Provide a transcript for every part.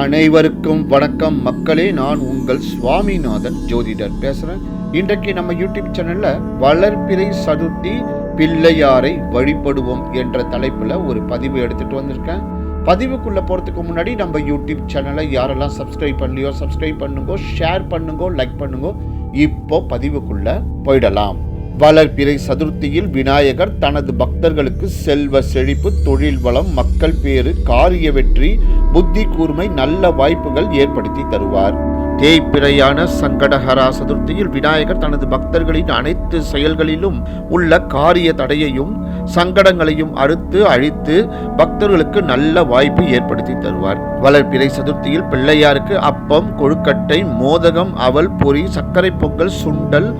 அனைவருக்கும் வணக்கம். மக்களே நான் உங்கள் சுவாமிநாதன் ஜோதிடர் பேசுறேன். இன்றைக்கு நம்ம யூடியூப் சேனல்ல வளர்ப்பிறை சதுர்த்தி பிள்ளையாரை வழிபடுவோம் என்ற தலைப்புல ஒரு பதிவு எடுத்துட்டு வந்திருக்கேன். பதிவுக்குள்ள போறதுக்கு முன்னாடி நம்ம யூடியூப் சேனலை யாரெல்லாம் சப்ஸ்கிரைப் பண்ணலையோ சப்ஸ்கிரைப் பண்ணுங்க ஷேர் பண்ணுங்க லைக் பண்ணுங்க இப்போ பதிவுக்குள்ள போயிடலாம். வளர்பிறை சதுர்த்தியில் விநாயகர் தனது பக்தர்களுக்கு செல்வ செழிப்பு தொழில் வளம் மக்கள் பேறு காரிய வெற்றி புத்தி கூர்மை நல்ல வாய்ப்புகள் ஏற்படுத்தி தருவார். தேய்பிறையான சங்கடஹரா சதுர்த்தியில் விநாயகர் தனது பக்தர்களின் அனைத்து செயல்களிலும் உள்ள காரிய தடையையும் சங்கடங்களையும் அறுத்து அழித்து பக்தர்களுக்கு நல்ல வாய்ப்பு ஏற்படுத்தி தருவார். வளர்பிறை சதுர்த்தியில் பிள்ளையாருக்கு அப்பம் கொழுக்கட்டை மோதகம் அவல் பொரி சர்க்கரை பொங்கல் சுண்டல்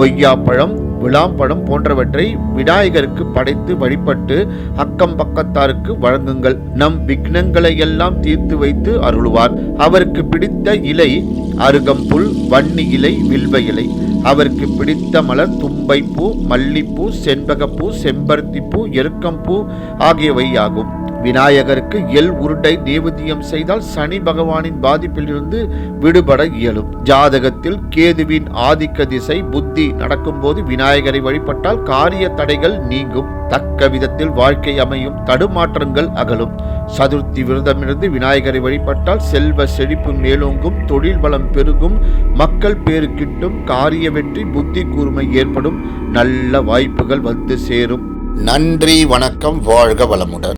கொய்யாப்பழம் விளாம்படம் போன்றவற்றை விநாயகருக்கு படைத்து வழிபட்டு அக்கம் பக்கத்தாருக்கு வழங்குங்கள். நம் விக்னங்களையெல்லாம் தீர்த்து வைத்து அருளுவார். அவருக்கு பிடித்த இலை அருகம்புல் வன்னி இலை வில்வ இலை. அவருக்கு பிடித்த மலர் தும்பைப்பூ மல்லிப்பூ செண்பகப்பூ செம்பருத்திப்பூ எருக்கம்பூ ஆகியவை ஆகும் விநாயகருக்கு எல் உருண்டை நேவதியம் செய்தால் சனி பகவானின் பாதிப்பிலிருந்து விடுபட இயலும். ஜாதகத்தில் கேதுவின் ஆதிக்க திசை புத்தி நடக்கும்போது விநாயகரை வழிபட்டால் காரிய தடைகள் நீங்கும். தக்க விதத்தில் வாழ்க்கை அமையும் தடுமாற்றங்கள் அகலும். சதுர்த்தி விரதமிருந்து விநாயகரை வழிபட்டால் செல்வ செழிப்பு மேலோங்கும் தொழில் வளம் பெருகும் மக்கள் பேரு கிட்டும் காரிய வெற்றி புத்தி கூர்மை ஏற்படும். நல்ல வாய்ப்புகள் வந்து சேரும். நன்றி வணக்கம் வாழ்க வளமுடன்.